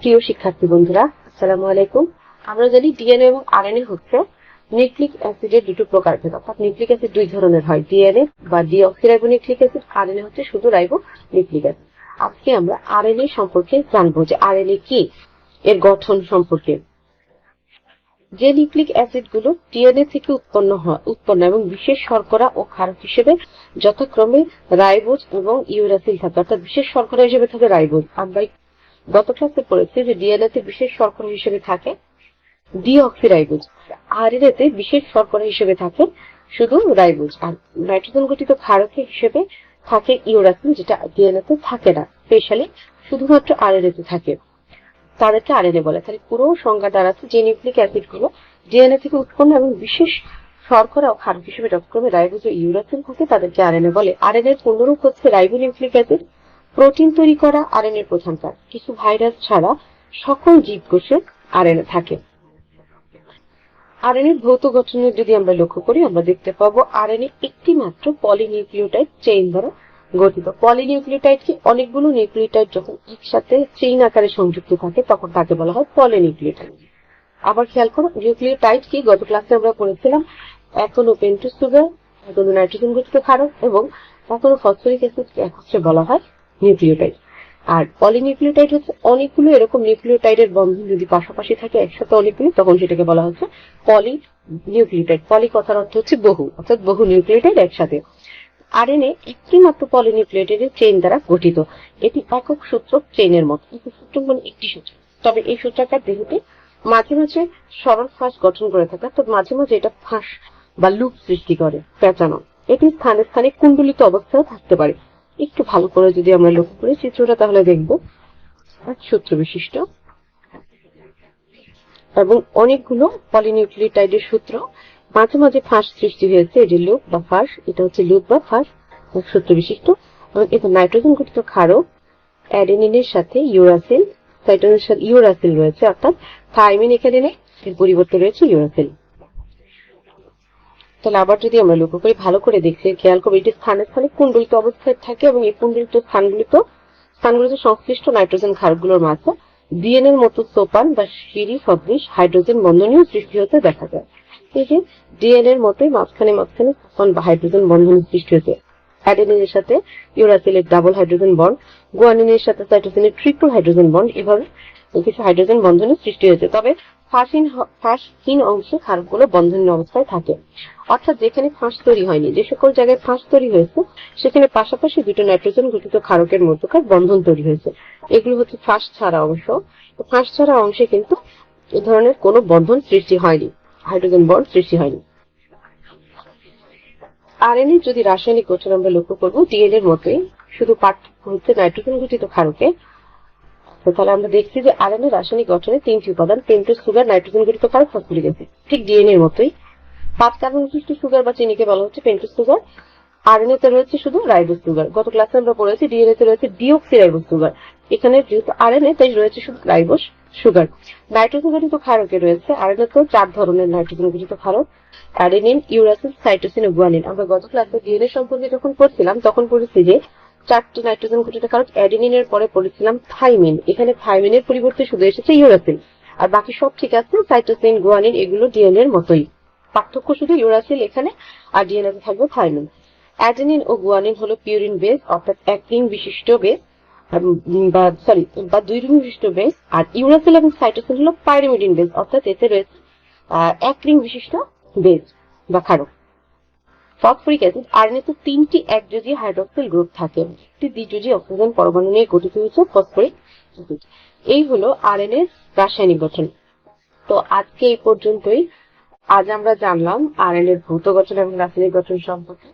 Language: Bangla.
প্রিয় শিক্ষার্থী বন্ধুরা, আসসালামু আলাইকুম। আমরা জানি ডিএনএ এবং আরএনএ হচ্ছে নিউক্লিক অ্যাসিডের দুটো প্রকারভেদ অর্থাৎ নিউক্লিক অ্যাসিড দুই ধরনের হয়, ডিএনএ বা ডিঅক্সিরাইবো নিউক্লিক অ্যাসিড, আরএনএ হচ্ছে শুধু রাইবো নিউক্লিক অ্যাসিড। আজকে আমরা আরএনএ সম্পর্কে জানব যে আরএনএ কি, এর গঠন সম্পর্কে। যে নিউক্লিক অ্যাসিডগুলো ডিএনএ থেকে উৎপন্ন হয়, উৎপন্ন এবং বিশেষ শর্করা ও ক্ষারক হিসেবে যথাক্রমে রাইবোজ এবং ইউরাসিল থাকে, অর্থাৎ বিশেষ শর্করা হিসেবে থাকে রাইবোজ। আমরা গত ক্লাসে পড়েছি যে ডিএনএ তে বিশেষ শর্করা হিসেবে থাকে ডিঅক্সিরাইবোজ। আরএনএ তে বিশেষ শর্করা হিসেবে থাকে শুধু রাইবোজ। আর নাইট্রোজেন গঠিত ক্ষারকে হিসেবে থাকে ইউরাসিল যেটা ডিএনএ তে থাকে না। স্পেশালি শুধুমাত্র আরএনএ তে থাকে। তাদেরকে আর আরএনএ বলে। তাহলে পুরো সংজ্ঞা দাঁড়াচ্ছে যে নিউক্লিক অ্যাসিডগুলো ডিএনএ থেকে উৎপন্ন এবং বিশেষ শর্করা ও ক্ষারক হিসেবে যথাক্রমে রাইবোজ ও ইউরাসিল থাকে, তাদেরকে আরএনএ বলে। আরএনএ এর পূর্ণরূপ হচ্ছে রাইবো নিউক্লিক অ্যাসিড? প্রোটিন তৈরি করা আরএনএ প্রধান কাজ কিছু ভাইরাস ছাড়া সকল জীব জীবকোষে আরএনএ থাকে। আরএনএ ভৌত গঠনের যদি আমরা লক্ষ্য করি, আমরা দেখতে পাবো আরএনএ একটি মাত্র পলিনিউক্লিওটাইড চেইন দ্বারা গঠিত। পলিনিউক্লিওটাইড কি? অনেকগুলো নিউক্লিওটাইড যখন একসাথে চেইন আকারে সংযুক্ত থাকে, তখন তাকে বলা হয় পলিনিউক্লিওটাইড। আবার খেয়াল করো, নিউক্লিওটাইড কি? গত ক্লাসে আমরা পড়েছিলাম, এখনও পেন্টোজ সুগার, এখনও নাইট্রোজেন গঠিত ক্ষারক এবং এখনও ফসফরিক অ্যাসিড একত্রে বলা হয় নিউক্লিওটাইড। আর পলিনিউক্লিওটাইড হচ্ছে অনেকগুলো এরকম নিউক্লিওটাইডের বন্ধন যদি পাশাপাশি থাকে, একসাথে অনেকগুলো, তখন সেটাকে বলা হচ্ছে পলি নিউক্লিওটাইড পলি কথার অর্থ হচ্ছে বহু, অর্থাৎ বহু নিউক্লিওটাইড একসাথে। আরএনএ একটি মাত্র পলিনিউক্লিওটাইডের চেইন দ্বারা গঠিত। এটি একক সূত্রক চেইনের মতো। একক সূত্রক মানে একটি সূত্র। তবে এই সূত্রাকার দেহটি মাঝে মাঝে সরল ফাঁস গঠন করে থাকে, অর্থাৎ মাঝে মাঝে এটা ফাঁস বা লুপ সৃষ্টি করে পেঁচানো এটি স্থানে স্থানে কুণ্ডলিত অবস্থায় থাকতে পারে। একটু ভালো করে যদি আমরা লক্ষ্য করি, চিত্রটা তাহলে দেখব। সূত্র বিশিষ্ট। এবং অনেকগুলো পলিনিউক্লিওটাইডের সূত্র। মাঝে মাঝে ফাঁস সৃষ্টি হয়েছে, এটি লুপ বা ফাঁস, এটা হচ্ছে লুপ বা ফাঁস সূত্র বিশিষ্ট। এবং এটা নাইট্রোজেন গঠিত ক্ষারক, অ্যাডেনিনের সাথে ইউরাসিল সাইটোনের সাথে ইউরাসিল রয়েছে, অর্থাৎ থাইমিন এখানে নেই, এর পরিবর্তে রয়েছে ইউরাসিল। তাহলে আবার যদি আমরা লক্ষ্য করি, ভালো করে দেখছি খেয়াল করব, এটি স্থানে স্থানে কুণ্ডলিত অবস্থায় থাকে এবং এই কুণ্ডলিত স্থানগুলিতে স্থানগুলিতে সংশ্লিষ্ট নাইট্রোজেন ক্ষারকগুলোর মাঝে ডিএনএ এর মতো সোপান বা সিঁড়ি সদৃশ হাইড্রোজেন বন্ধনীয় সৃষ্টি হতে দেখা যায়। এই ডিএনএ এর মতোই মাঝখানে মাঝখানে সোপান বা হাইড্রোজেন বন্ধন সৃষ্টি হয়েছে অ্যাডেনিনের সাথে ইউরাসিলের ডাবল হাইড্রোজেন বন্ড, গুয়ানিনের সাথে সাইটোসিনের ট্রিপল হাইড্রোজেন বন্ড, এভাবে কিছু হাইড্রোজেন বন্ধনের সৃষ্টি হয়েছে। তবে ফাঁসহীন ফাঁসহীন অংশে ক্ষারকগুলো বন্ধনীয় অবস্থায় থাকে। অর্থাৎ যেখানে ফাঁস তৈরি হয়নি, যে সকল জায়গায় ফাঁস তৈরি হয়েছে, সেখানে পাশাপাশি দুটো নাইট্রোজেন গঠিত ক্ষারকের মধ্যকার বন্ধন তৈরি হয়েছে। এগুলো হচ্ছে ফাঁস ছাড়া অংশ। ফাঁস ছাড়া অংশে কিন্তু এ ধরনের কোনো বন্ধন সৃষ্টি হয়নি, হাইড্রোজেন বন্ড সৃষ্টি হয়নি। আরএনএ যদি রাসায়নিক গঠন আমরা লক্ষ্য করব ডিএনএর মতোই শুধু পার্থক্য হচ্ছে নাইট্রোজেন গঠিত ক্ষারকে তাহলে আমরা দেখছি যে আরএনএ রাসায়নিক গঠনে তিনটি উপাদান পেন্টোজ সুগার, নাইট্রোজেন গঠিত ক্ষারক ফসফরিক অ্যাসিড ঠিক ডিএনএ এর মতোই। পাঁচ কার্বন বিশিষ্ট সুগার বা চিনিকে বলা হচ্ছে পেন্টোজ সুগার। আরএনএ তে রয়েছে শুধু রাইবোজ সুগার। গত ক্লাসে আমরা পড়েছি ডিএনএ তে রয়েছে ডিঅক্সিরাইবোজ সুগার। এখানে যেহেতু আরএনএ, তাই রয়েছে শুধু রাইবোজ সুগার। নাইট্রোজেন গঠিত ক্ষারকে রয়েছে, আরএনএ তেও চার ধরনের নাইট্রোজেন গঠিত ক্ষারক। অ্যাডেনিন ইউরাসিল সাইটোসিন ও গুয়ানিন। আমরা গত ক্লাসে ডিএনএ সম্পর্কে যখন পড়ছিলাম, তখন পড়েছি যে চারটি নাইট্রোজেন গঠিত কারক অ্যাডেনিনের পরে পড়েছিলাম থাইমিন। এখানে থাইমিনের পরিবর্তে শুধু এসেছে ইউরাসিল আর বাকি সব ঠিক আছে, সাইটোসিন, গুয়ানিন, এগুলো ডিএনএ এর মতোই। পার্থক্য শুধু ইউরাসিল এখানে, আর ডিএনএ তে থাকবে থাইমিন। অ্যাডেনিন ও গুয়ানিন হলো পিউরিন বেস, অর্থাৎ এক রিং বিশিষ্ট বেস বা, সরি, বা দুই রিং বিশিষ্ট বেস। আর ইউরাসিল এবং সাইটোসিন হলো পাইরিমিডিন বেস, অর্থাৎ এতে রয়েছে এক রিং বিশিষ্ট বেস বা ক্ষারক। ফসফরিক অ্যাসিড আরএনএতে তিনটি একযোজি হাইড্রক্সিল গ্রুপ থাকে। একটি দ্বিযোজি অক্সিজেন পরমাণু নিয়ে গঠিত হয়েছে, ফসফরিক অ্যাসিড। এই হলো আরএনএ রাসায়নিক গঠন। তো আজকে এই পর্যন্তই। আজ আমরা জানলাম আরএনএ ভৌত গঠন এবং রাসায়নিক গঠন সম্পর্কে।